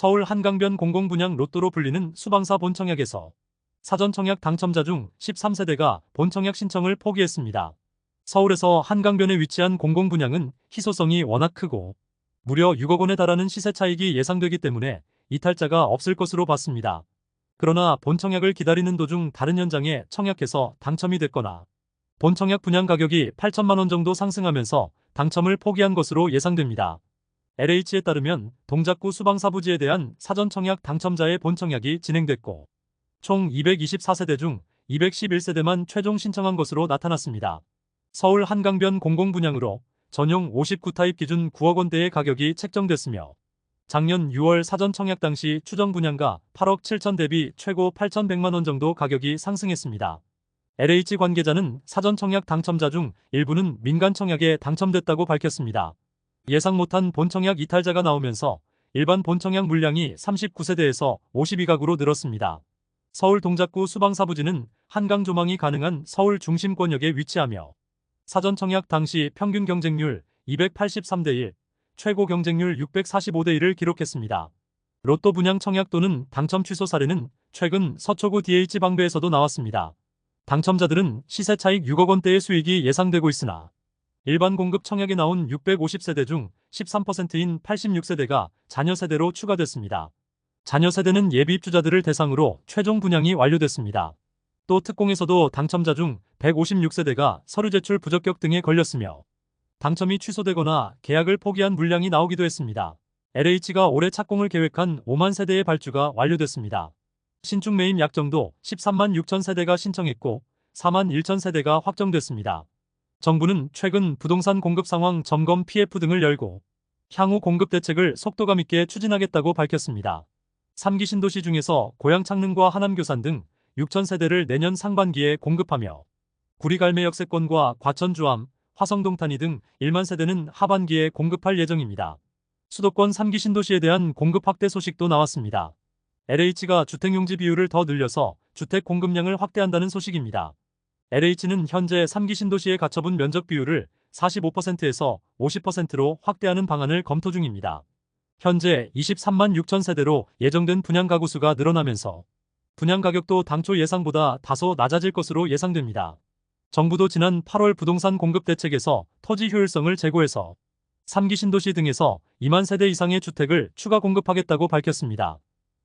서울 한강변 공공분양 로또로 불리는 수방사 본청약에서 사전청약 당첨자 중 13세대가 본청약 신청을 포기했습니다. 서울에서 한강변에 위치한 공공분양은 희소성이 워낙 크고 무려 6억 원에 달하는 시세 차익이 예상되기 때문에 이탈자가 없을 것으로 봤습니다. 그러나 본청약을 기다리는 도중 다른 현장에 청약해서 당첨이 됐거나 본청약 분양 가격이 8천만 원 정도 상승하면서 당첨을 포기한 것으로 예상됩니다. LH에 따르면 동작구 수방사부지에 대한 사전청약 당첨자의 본청약이 진행됐고 총 224세대 중 211세대만 최종 신청한 것으로 나타났습니다. 서울 한강변 공공분양으로 전용 59타입 기준 9억 원대의 가격이 책정됐으며 작년 6월 사전 청약 당시 추정 분양가 8억 7천 대비 최고 8,100만 원 정도 가격이 상승했습니다. LH 관계자는 사전 청약 당첨자 중 일부는 민간 청약에 당첨됐다고 밝혔습니다. 예상 못한 본청약 이탈자가 나오면서 일반 본청약 물량이 39세대에서 52가구로 늘었습니다. 서울 동작구 수방사부지는 한강 조망이 가능한 서울 중심권역에 위치하며 사전 청약 당시 평균 경쟁률 283대 1, 최고 경쟁률 645대 1을 기록했습니다. 로또 분양 청약 또는 당첨 취소 사례는 최근 서초구 DH방배에서도 나왔습니다. 당첨자들은 시세 차익 6억 원대의 수익이 예상되고 있으나 일반 공급 청약에 나온 650세대 중 13%인 86세대가 자녀 세대로 추가됐습니다. 자녀 세대는 예비 입주자들을 대상으로 최종 분양이 완료됐습니다. 또 특공에서도 당첨자 중 156세대가 서류 제출 부적격 등에 걸렸으며 당첨이 취소되거나 계약을 포기한 물량이 나오기도 했습니다. LH가 올해 착공을 계획한 5만 세대의 발주가 완료됐습니다. 신축 매입 약정도 13만 6천 세대가 신청했고 4만 1천 세대가 확정됐습니다. 정부는 최근 부동산 공급 상황 점검 PF 등을 열고 향후 공급 대책을 속도감 있게 추진하겠다고 밝혔습니다. 3기 신도시 중에서 고양 창릉과 하남 교산 등 6천 세대를 내년 상반기에 공급하며 구리갈매 역세권과 과천 주암, 화성동 탄이 등 1만 세대는 하반기에 공급할 예정입니다. 수도권 3기 신도시에 대한 공급 확대 소식도 나왔습니다. LH가 주택용지 비율을 더 늘려서 주택 공급량을 확대한다는 소식입니다. LH는 현재 3기 신도시의 가처분 면적 비율을 45%에서 50%로 확대하는 방안을 검토 중입니다. 현재 23만 6천 세대로 예정된 분양 가구 수가 늘어나면서 분양 가격도 당초 예상보다 다소 낮아질 것으로 예상됩니다. 정부도 지난 8월 부동산 공급 대책에서 토지 효율성을 제고해서 3기 신도시 등에서 2만 세대 이상의 주택을 추가 공급하겠다고 밝혔습니다.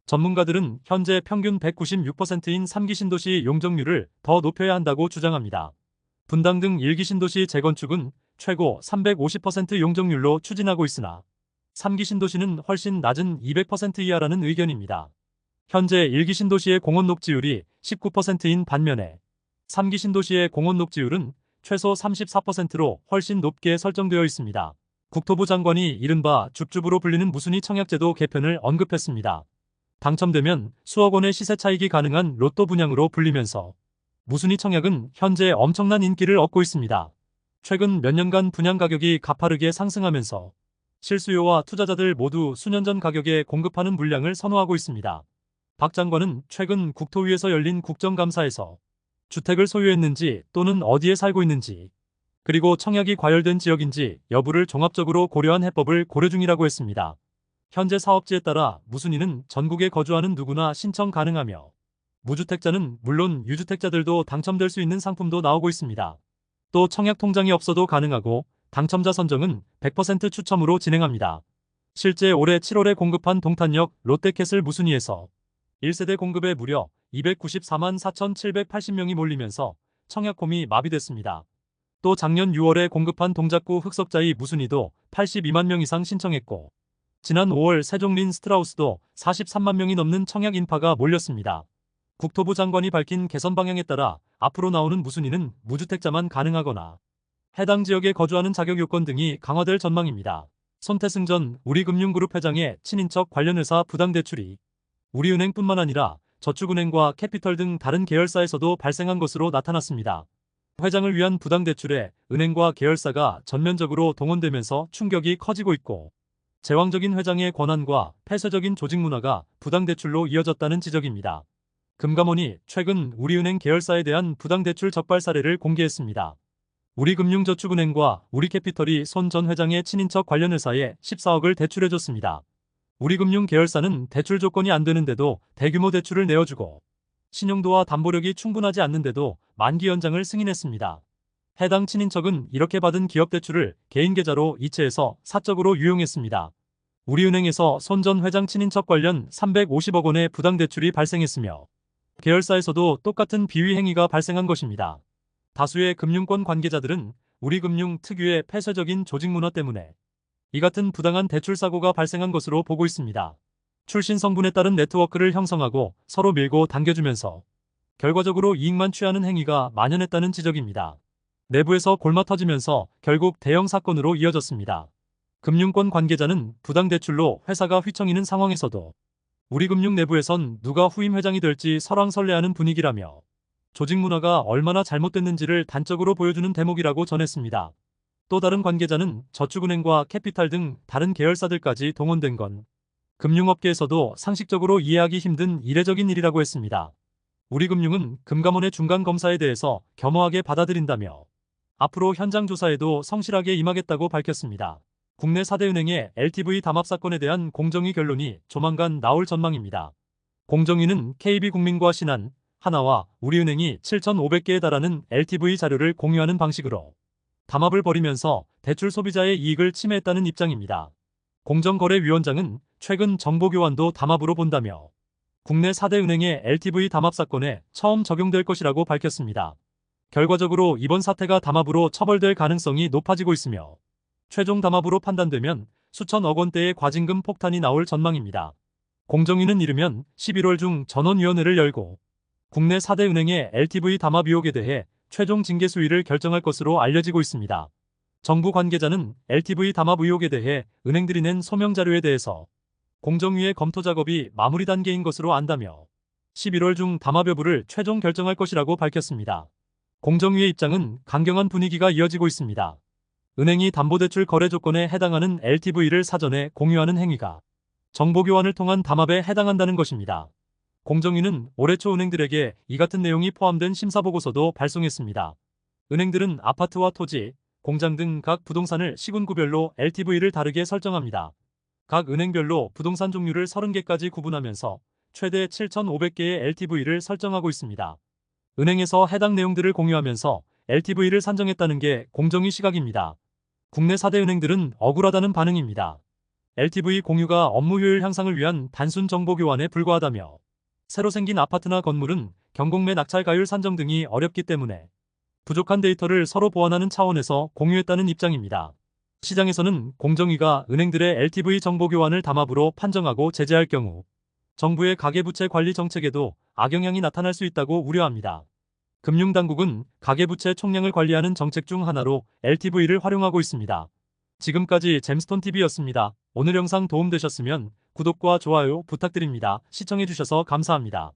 전문가들은 현재 평균 196%인 3기 신도시 용적률을 더 높여야 한다고 주장합니다. 분당 등 1기 신도시 재건축은 최고 350% 용적률로 추진하고 있으나 3기 신도시는 훨씬 낮은 200% 이하라는 의견입니다. 현재 1기 신도시의 공원 녹지율이 19%인 반면에 3기 신도시의 공원 녹지율은 최소 34%로 훨씬 높게 설정되어 있습니다. 국토부 장관이 이른바 줍줍으로 불리는 무순위 청약제도 개편을 언급했습니다. 당첨되면 수억 원의 시세 차익이 가능한 로또 분양으로 불리면서 무순위 청약은 현재 엄청난 인기를 얻고 있습니다. 최근 몇 년간 분양 가격이 가파르게 상승하면서 실수요와 투자자들 모두 수년 전 가격에 공급하는 물량을 선호하고 있습니다. 박 장관은 최근 국토위에서 열린 국정감사에서 주택을 소유했는지 또는 어디에 살고 있는지 그리고 청약이 과열된 지역인지 여부를 종합적으로 고려한 해법을 고려 중이라고 했습니다. 현재 사업지에 따라 무순위는 전국에 거주하는 누구나 신청 가능하며 무주택자는 물론 유주택자들도 당첨될 수 있는 상품도 나오고 있습니다. 또 청약 통장이 없어도 가능하고 당첨자 선정은 100% 추첨으로 진행합니다. 실제 올해 7월에 공급한 동탄역 롯데캐슬 무순위에서 1세대 공급에 무려 294만 4,780명이 몰리면서 청약홈이 마비됐습니다. 또 작년 6월에 공급한 동작구 흑석자이 무순위도 82만 명 이상 신청했고 지난 5월 세종린 스트라우스도 43만 명이 넘는 청약 인파가 몰렸습니다. 국토부 장관이 밝힌 개선 방향에 따라 앞으로 나오는 무순위는 무주택자만 가능하거나 해당 지역에 거주하는 자격 요건 등이 강화될 전망입니다. 손태승 전 우리금융그룹 회장의 친인척 관련 회사 부당대출이 우리은행뿐만 아니라 저축은행과 캐피털 등 다른 계열사에서도 발생한 것으로 나타났습니다. 회장을 위한 부당대출에 은행과 계열사가 전면적으로 동원되면서 충격이 커지고 있고 제왕적인 회장의 권한과 폐쇄적인 조직 문화가 부당대출로 이어졌다는 지적입니다. 금감원이 최근 우리은행 계열사에 대한 부당대출 적발 사례를 공개했습니다. 우리금융저축은행과 우리캐피털이 손 전 회장의 친인척 관련 회사에 14억을 대출해줬습니다. 우리금융 계열사는 대출 조건이 안 되는데도 대규모 대출을 내어주고 신용도와 담보력이 충분하지 않는데도 만기 연장을 승인했습니다. 해당 친인척은 이렇게 받은 기업 대출을 개인 계좌로 이체해서 사적으로 유용했습니다. 우리은행에서 손 전 회장 친인척 관련 350억 원의 부당 대출이 발생했으며 계열사에서도 똑같은 비위 행위가 발생한 것입니다. 다수의 금융권 관계자들은 우리 금융 특유의 폐쇄적인 조직 문화 때문에 이 같은 부당한 대출 사고가 발생한 것으로 보고 있습니다. 출신 성분에 따른 네트워크를 형성하고 서로 밀고 당겨주면서 결과적으로 이익만 취하는 행위가 만연했다는 지적입니다. 내부에서 골마 터지면서 결국 대형 사건으로 이어졌습니다. 금융권 관계자는 부당 대출로 회사가 휘청이는 상황에서도 우리 금융 내부에선 누가 후임 회장이 될지 설왕설래하는 분위기라며 조직 문화가 얼마나 잘못됐는지를 단적으로 보여주는 대목이라고 전했습니다. 또 다른 관계자는 저축은행과 캐피탈 등 다른 계열사들까지 동원된 건 금융업계에서도 상식적으로 이해하기 힘든 이례적인 일이라고 했습니다. 우리금융은 금감원의 중간 검사에 대해서 겸허하게 받아들인다며 앞으로 현장 조사에도 성실하게 임하겠다고 밝혔습니다. 국내 4대 은행의 LTV 담합 사건에 대한 공정위 결론이 조만간 나올 전망입니다. 공정위는 KB국민과 신한, 하나와 우리은행이 7,500개에 달하는 LTV 자료를 공유하는 방식으로 담합을 벌이면서 대출 소비자의 이익을 침해했다는 입장입니다. 공정거래위원장은 최근 정보 교환도 담합으로 본다며 국내 4대 은행의 LTV 담합 사건에 처음 적용될 것이라고 밝혔습니다. 결과적으로 이번 사태가 담합으로 처벌될 가능성이 높아지고 있으며 최종 담합으로 판단되면 수천억 원대의 과징금 폭탄이 나올 전망입니다. 공정위는 이르면 11월 중 전원위원회를 열고 국내 4대 은행의 LTV 담합 의혹에 대해 최종 징계 수위를 결정할 것으로 알려지고 있습니다. 정부 관계자는 LTV 담합 의혹에 대해 은행들이 낸 소명 자료에 대해서 공정위의 검토 작업이 마무리 단계인 것으로 안다며 11월 중 담합 여부를 최종 결정할 것이라고 밝혔습니다. 공정위의 입장은 강경한 분위기가 이어지고 있습니다. 은행이 담보대출 거래 조건에 해당하는 LTV를 사전에 공유하는 행위가 정보교환을 통한 담합에 해당한다는 것입니다. 공정위는 올해 초 은행들에게 이 같은 내용이 포함된 심사보고서도 발송했습니다. 은행들은 아파트와 토지, 공장 등 각 부동산을 시군구별로 LTV를 다르게 설정합니다. 각 은행별로 부동산 종류를 30개까지 구분하면서 최대 7,500개의 LTV를 설정하고 있습니다. 은행에서 해당 내용들을 공유하면서 LTV를 산정했다는 게 공정위 시각입니다. 국내 4대 은행들은 억울하다는 반응입니다. LTV 공유가 업무 효율 향상을 위한 단순 정보 교환에 불과하다며 새로 생긴 아파트나 건물은 경공매 낙찰 가율 산정 등이 어렵기 때문에 부족한 데이터를 서로 보완하는 차원에서 공유했다는 입장입니다. 시장에서는 공정위가 은행들의 LTV 정보 교환을 담합으로 판정하고 제재할 경우 정부의 가계부채 관리 정책에도 악영향이 나타날 수 있다고 우려합니다. 금융당국은 가계부채 총량을 관리하는 정책 중 하나로 LTV를 활용하고 있습니다. 지금까지 잼스톤TV였습니다. 오늘 영상 도움되셨으면 구독과 좋아요 부탁드립니다. 시청해주셔서 감사합니다.